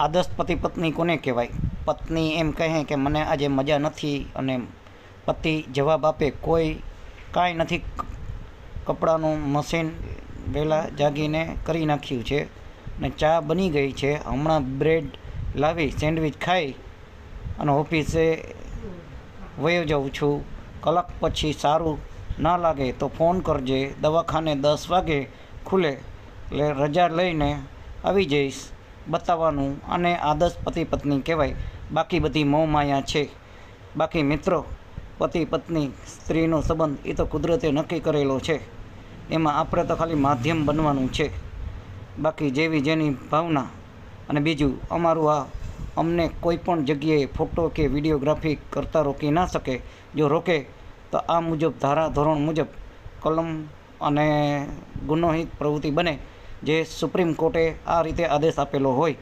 આદર્શ પતિ પત્ની કોને કહેવાય? પત્ની એમ કહે કે મને આજે મજા નથી અને પતિ જવાબ આપે, કોઈ, કાંઈ નથી. કપડાનું મશીન વહેલા જાગીને કરી નાખ્યું છે ને ચા બની ગઈ છે. હમણાં બ્રેડ લાવી, સેન્ડવિચ ખાઈ અને ઓફિસે વયો જાઉં છું. કલાક પછી સારું ના લાગે તો ફોન કરજે. દવાખાને દસ વાગે ખુલે એટલે રજા લઈને આવી જઈશ. બતાવવાનું અને આદર્શ પતિ પત્ની કહેવાય. બાકી બધી મોહમાયા છે. બાકી મિત્રો, પતિ પત્ની સ્ત્રીનો સંબંધ એ તો કુદરતે નક્કી કરેલો છે. એમાં આપણે તો ખાલી માધ્યમ બનવાનું છે. બાકી જેવી જેની ભાવના અને બીજું, અમારું આ અમને કોઈ પણ જગ્યાએ ફોટો કે વિડીયોગ્રાફી કરતાં રોકી ના શકે. જો રોકે, તો આ મુજબ ધારા ધોરણ મુજબ કલમ અને ગુનોહિત પ્રવૃત્તિ બને. જે સુપ્રીમ કોર્ટે આ રીતે આદેશ આપેલો હોય.